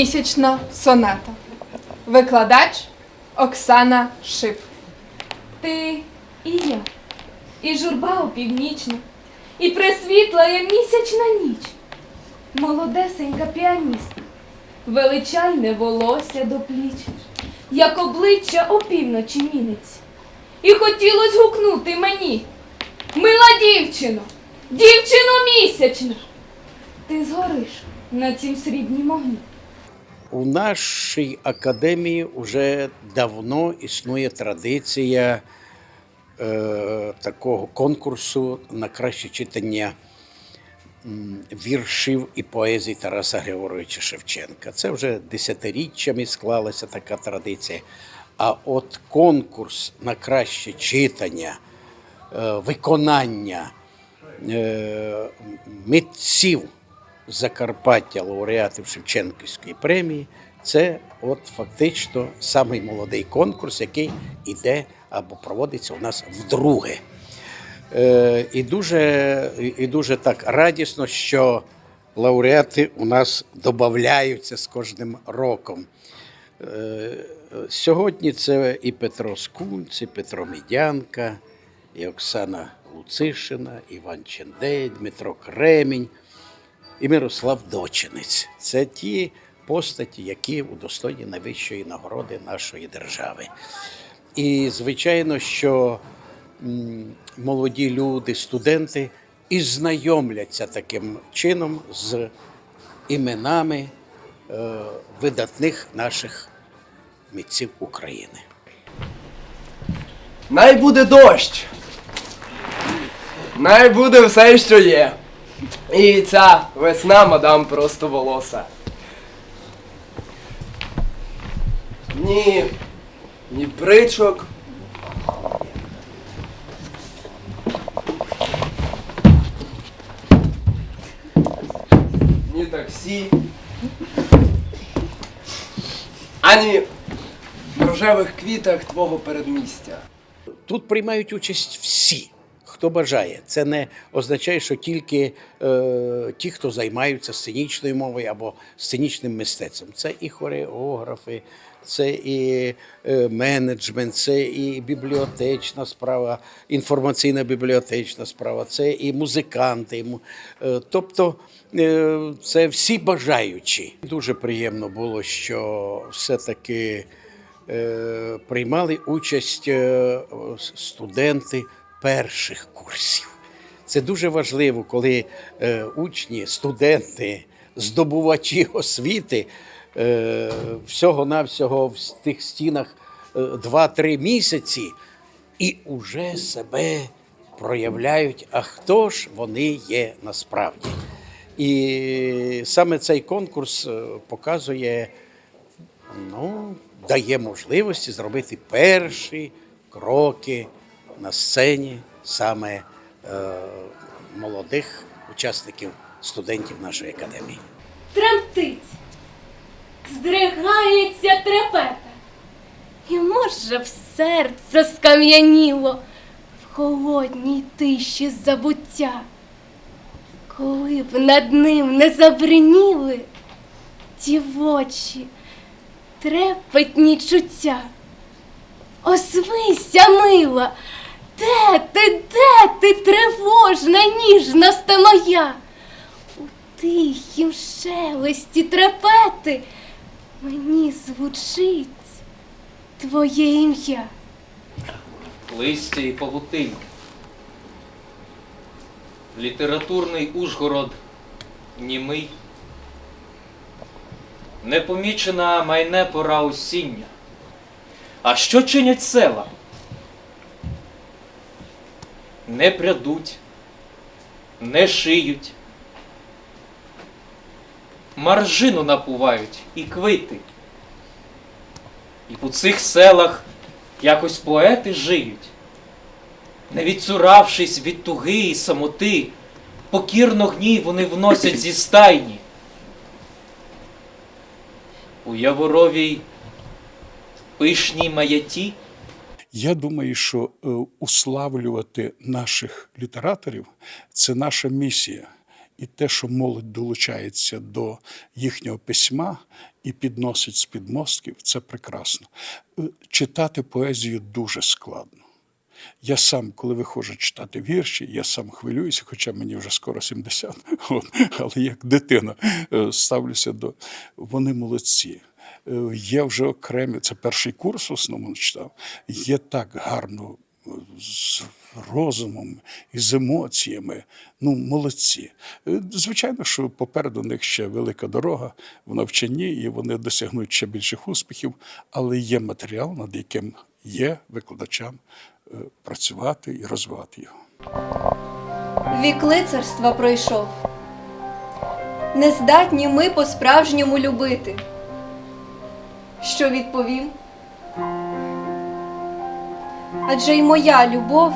Місячна сонета. Викладач Оксана Шип. Ти і я, і журба опівнічна, і пресвітлая місячна ніч, молодесенька піаністка, величальне волосся до пліч, як обличчя опівночі мінець. І хотілось гукнути мені, мила дівчино, дівчино місячна, ти згориш на цім срібнім огні. У нашій академії вже давно існує традиція е, такого конкурсу на краще читання віршів і поезій Тараса Григоровича Шевченка. Це вже десятиріччями склалася така традиція. А от конкурс на краще читання, е, виконання е, митців Закарпаття, лауреатів Шевченківської премії, це от фактично самий молодий конкурс, який іде або проводиться у нас вдруге. Е, і, дуже, і- дуже так радісно, що лауреати у нас додаються з кожним роком. Е, Сьогодні це і Петро Скунц, і Петро Мідянка, і Оксана Луцишина, Іван Чендей, Дмитро Кремінь і Мирослав Дочинець. Це ті постаті, які удостоєні найвищої нагороди нашої держави. І звичайно, що молоді люди, студенти і знайомляться таким чином з іменами е, видатних наших митців України. Най буде дощ. Най буде все, що є. І ця весна, мадам, просто волоса. Ні. Ні бричок. Ні таксі. Ані рожевих квітах твого передмістя. Тут приймають участь всі, хто бажає. Це не означає, що тільки е, ті, хто займаються сценічною мовою або сценічним мистецтвом. Це і хореографи, це і е, менеджмент, це і бібліотечна справа, інформаційна бібліотечна справа, це і музиканти. і е, тобто е, це всі бажаючі. Дуже приємно було, що все-таки е, приймали участь е, студенти перших курсів. Це дуже важливо, коли е, учні, студенти, здобувачі освіти е, всього-навсього в тих стінах е, 2-3 місяці і уже себе проявляють, а хто ж вони є насправді. І саме цей конкурс е, показує ну, дає можливості зробити перші кроки на сцені саме е, молодих учасників студентів нашої академії. тремтить, здригається трепета. І може в серце скам'яніло в холодній тиші забуття, коли б над ним не забриніли дівочі, трепетні чуття. Озвися, мила, де ти, де ти, тривожна, ніжна сте моя? У тихім шелесті трепети мені звучить твоє ім'я. листя і павутинь. Літературний Ужгород німий. Непомічена майне пора осіння. А що чинять села? Не прядуть, не шиють. Маржину напувають і квити. І по цих селах якось поети жиють, не відцуравшись від туги і самоти, покірно гній вони вносять зі стайні. У Яворовій пишній маяті Я думаю, що е, уславлювати наших літераторів це наша місія. І те, що молодь долучається до їхнього письма і підносить з підмостків, це прекрасно. Е, Читати поезію дуже складно. Я сам, коли виходжу читати вірші, я сам хвилююся, хоча мені вже скоро 70, от, але як дитина е, ставлюся до. Вони молодці. Е, Є вже окремі, це перший курс в основному читав. Є так гарно е, з розумом і з емоціями. Ну, молодці. Е, Звичайно, що попереду них ще велика дорога в навчанні, і вони досягнуть ще більших успіхів, але є матеріал, над яким є викладачам працювати і розвивати його. Вік лицарства пройшов. Не здатні ми по-справжньому любити. Що відповім? Адже й моя любов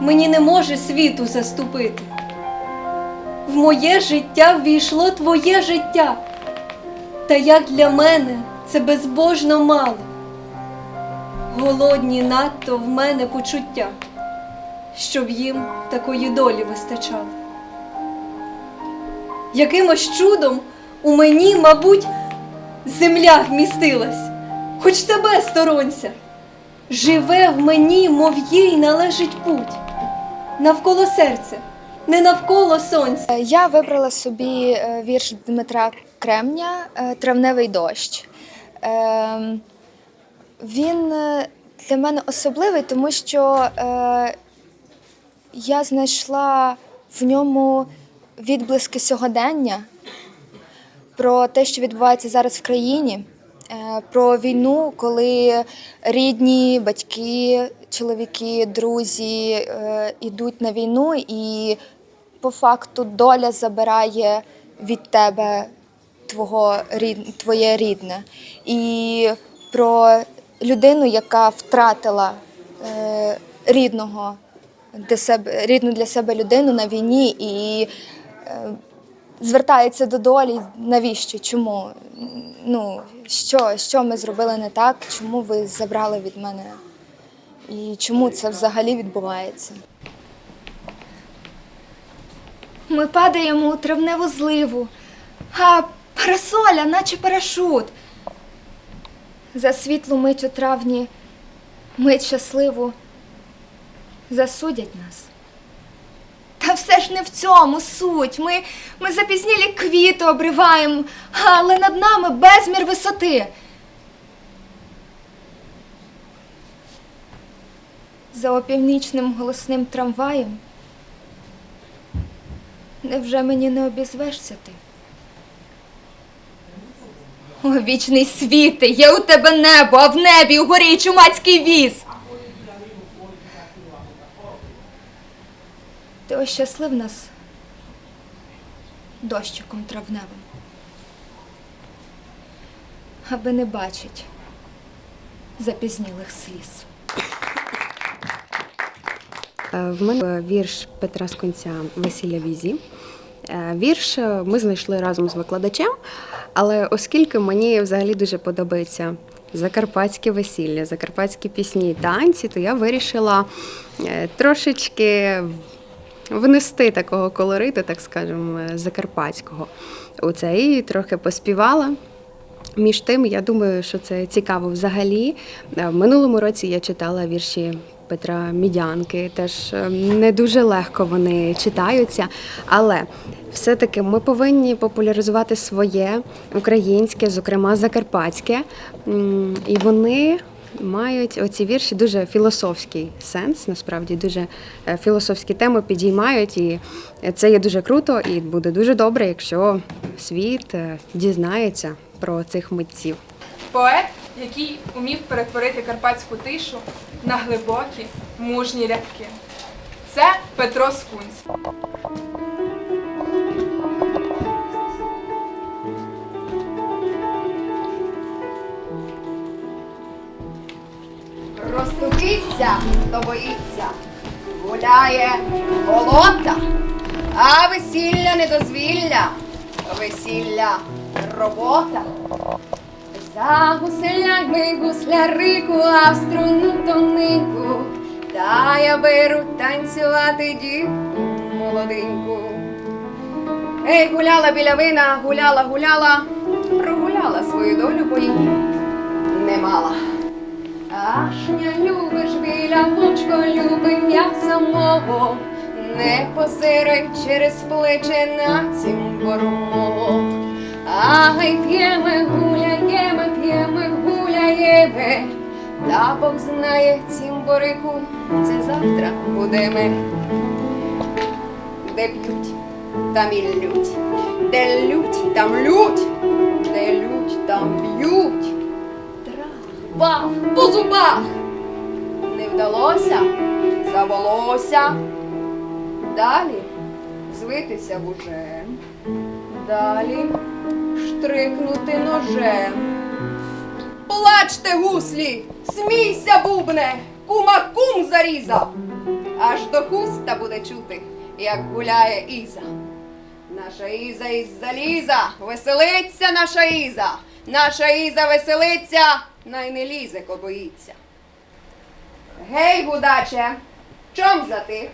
мені не може світу заступити. В моє життя ввійшло твоє життя. Та як для мене це безбожно мало. Голодні надто в мене почуття щоб їм такої долі вистачало. Якимось чудом у мені, мабуть, земля вмістилась, хоч себе сторонься. Живе в мені, мов їй належить путь, навколо серця, не навколо сонця. Е, Я вибрала собі е, вірш Дмитра Кремня е, Травневий дощ. Ем, Він для мене особливий, тому що я знайшла в ньому відблиски сьогодення про те, що відбувається зараз в країні, е, про війну, коли рідні, батьки, чоловіки, друзі е, йдуть на війну, і по факту доля забирає від тебе твого, твоє рідне. І про людину, яка втратила е, рідного для себе, рідну для себе людину на війні і е, звертається до долі. Навіщо? Чому? Ну, що, що ми зробили не так? Чому ви забрали від мене? І чому це взагалі відбувається? Ми падаємо у травневу зливу, а парасоля, наче парашут. За світлу мить у травні, мить щасливу, засудять нас. Та все ж не в цьому суть. Ми, ми запізнілі квіти обриваємо, але над нами безмір висоти. За опівнічним голосним трамваєм. Невже мені не обізвешся ти? О, вічний світи, є у тебе небо, а в небі угорі чумацький віз. Ти ощаслив нас дощиком травневим, аби не бачить запізнілих сліз. Е, В мене вірш Петра Сконця Весілля візі. Е, Вірш е, ми знайшли разом з викладачем, але оскільки мені взагалі дуже подобається закарпатське весілля, закарпатські пісні і танці, то я вирішила трошечки внести такого колориту, так скажемо, е, закарпатського у це і трохи поспівала. Між тим, я думаю, що це цікаво взагалі. Е, В минулому році я читала вірші Петра Мідянки. Теж е, не дуже легко вони читаються, але все-таки ми повинні популяризувати своє українське, зокрема закарпатське. І вони мають оці вірші дуже філософський сенс, насправді дуже е, філософські теми підіймають, і це є дуже круто, і буде дуже добре, якщо світ е, дізнається про цих митців. Поет, який умів перетворити карпатську тишу на глибокі, мужні рядки. Це Петро Скунць. Розступіться, хто боїться, гуляє голота, а весілля не дозвілля, весілля робота. За гуселями гуслярику, а в струну тоненьку, та я беру танцювати дівку молоденьку. Ей, гуляла біля вина, гуляла, гуляла, прогуляла свою долю по її не мала. Ашня любиш біля лучко, люби м'яса мого, не позирай через плече на цімбору мого. Ай, п'єме, гуляєме, п'єме, гуляєме, та Бог знає цімборику, це завтра будеме. Де п'ють, там і лють, де лють, там лють, де лють, там б'ють. Бах, по зубах. Не вдалося, завелося. Далі звитися вужем. Далі штрикнути ножем. Плачте, гуслі, смійся, бубне, кума кум зарізав. Аж до хуста буде чути, як гуляє Іза. Наша Іза із заліза, веселиться наша Іза. Наша Іза веселиться, най не лізе, ко боїться. Гей, гудаче, чом затих?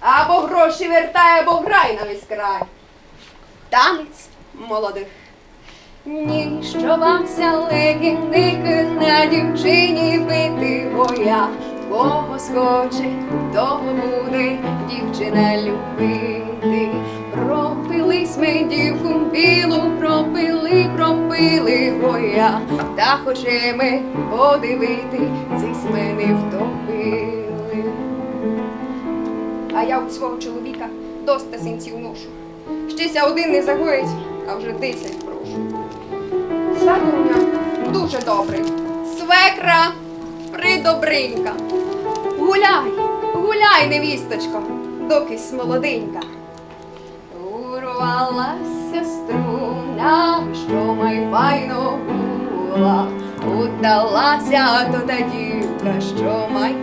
Або гроші вертай, або грай на весь край. Танець молодих. Ні, що вам ся легінник на дівчині бити боя. Кого схоче, того буде дівчина любити. Пропились ми дівку білу, пропили, пропили гоя. Та хочемо подивити, ці смени втопили. А я у свого чоловіка доста синців ношу. Щеся один не загоїть, а вже десять прошу. Свекр дуже добрий. Свекра придобринька. Гуляй, гуляй, невісточко, докись молоденька. Урвалася струна, що май файно була. Удалася то та дівка, що май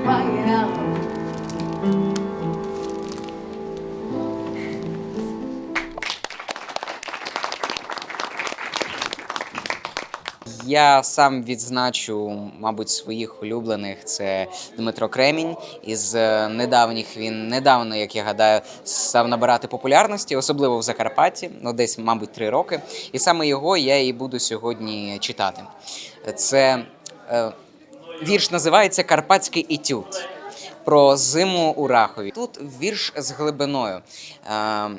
Я сам відзначу, мабуть, своїх улюблених. Це Дмитро Кремінь. Із е, недавніх він недавно, як я гадаю, став набирати популярності, особливо в Закарпатті, ну десь, мабуть, три роки. І саме його я і буду сьогодні читати. Це е, вірш називається Карпатський етюд про зиму у Рахові. Тут вірш з глибиною. Е,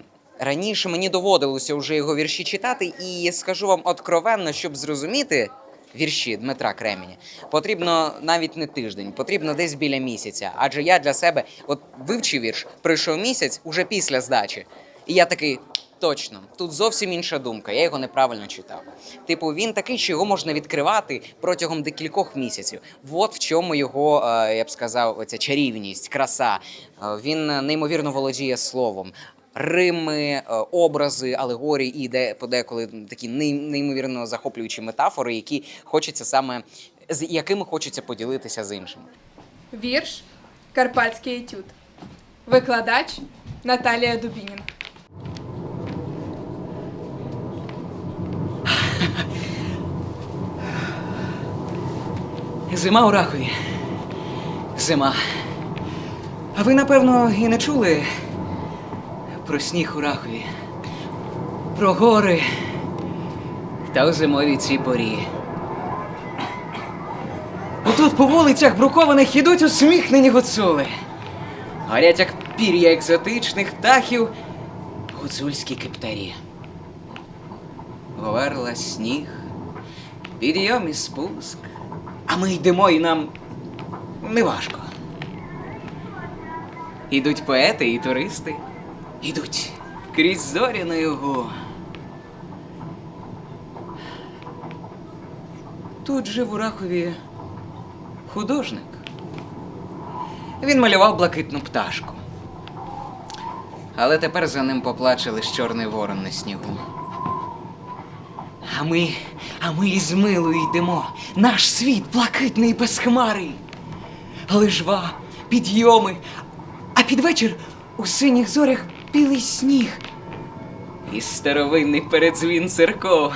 Раніше мені доводилося вже його вірші читати, і скажу вам откровенно, щоб зрозуміти вірші Дмитра Кременя, потрібно навіть не тиждень, потрібно десь біля місяця. Адже я для себе от вивчив вірш, пройшов місяць уже після здачі. І я такий. Точно, тут зовсім інша думка. Я його неправильно читав. Типу, він такий, що його можна відкривати протягом декількох місяців. От в чому його, е, я б сказав, оця чарівність, краса. Е, Він неймовірно володіє словом. Рими, е, образи, алегорії і де подеколи такі неймовірно захоплюючі метафори, які хочеться саме з якими хочеться поділитися з іншими. Вірш Карпатський етюд. Викладач Наталія Дубініна. Зима у Рахові. Зима. А ви, напевно, і не чули про сніг у Рахові, про гори та у зимовій цій порі. Отут по вулицях брукованих ідуть усміхнені гуцули. Горять, як пір'я екзотичних птахів, гуцульські кептарі. Говерла сніг, підйом і спуск. А ми йдемо і нам неважко. Ідуть поети і туристи, ідуть крізь зорі на його. Тут жив у Рахові художник. Він малював блакитну пташку. Але тепер за ним поплаче лиш чорний ворон на снігу. А ми, а ми із милою йдемо. Наш світ блакитний без хмари. Лижва, підйоми, а під вечір у синіх зорях білий сніг. І старовинний передзвін церков.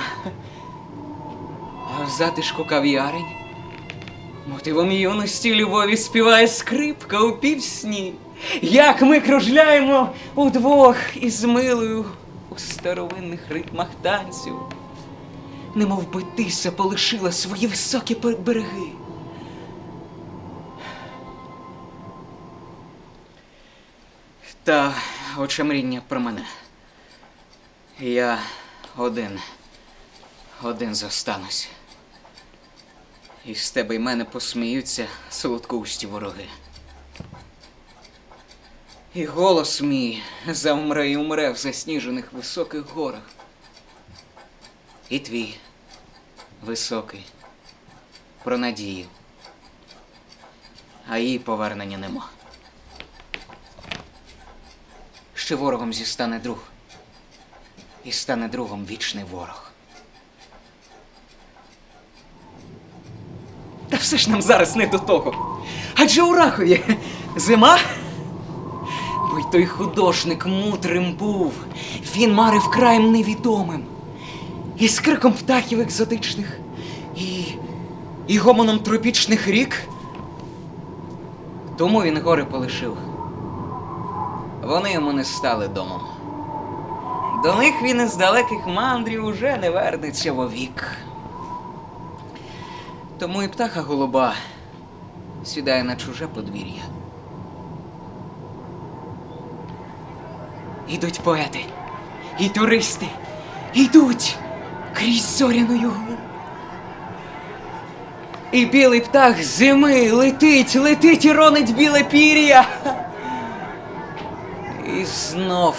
А в затишку кав'ярень мотивом юності любові співає скрипка у півсні. Як ми кружляємо удвох із милою у старовинних ритмах танцю. Немов би тися полишила свої високі береги. Та очемріння про мене. Я один, один зостанусь. І з тебе й мене посміються солодкоусті вороги. І голос мій завмре й умре в засніжених високих горах. І твій високий про надію. А її повернення нема. Ще ворогом зістане друг. І стане другом вічний ворог. Та все ж нам зараз не до того. Адже у Рахові зима. Бо й той художник мудрим був, він марив краєм невідомим. І з криком птахів екзотичних, і, і гомоном тропічних рік. Тому він гори полишив. Вони йому не стали домом. До них він із далеких мандрів уже не вернеться вовік. Тому і птаха голуба сідає на чуже подвір'я. Ідуть поети, і туристи, ідуть крізь зоряну югу. І білий птах зими летить, летить і ронить біле пір'я. І знов,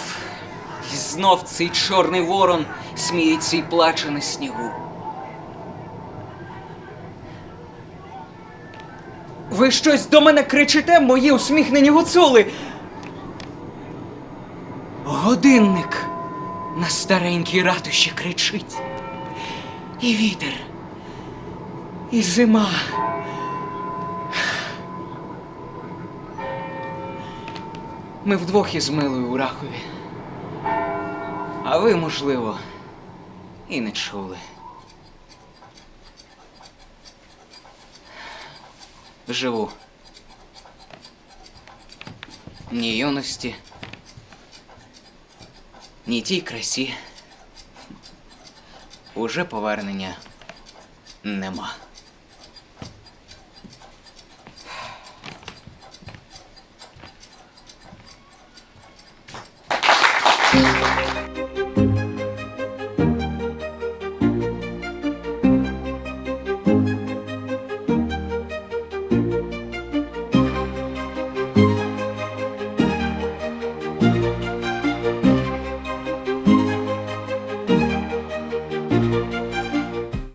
і знов цей чорний ворон сміється і плаче на снігу. Ви щось до мене кричите, мої усміхнені гуцули. Годинник на старенькій ратуші кричить. І вітер, і зима. Ми вдвох із Милою у Рахові. А ви, можливо, і не чули. Живу. Ні юності, ні тій красі. Уже повернення нема.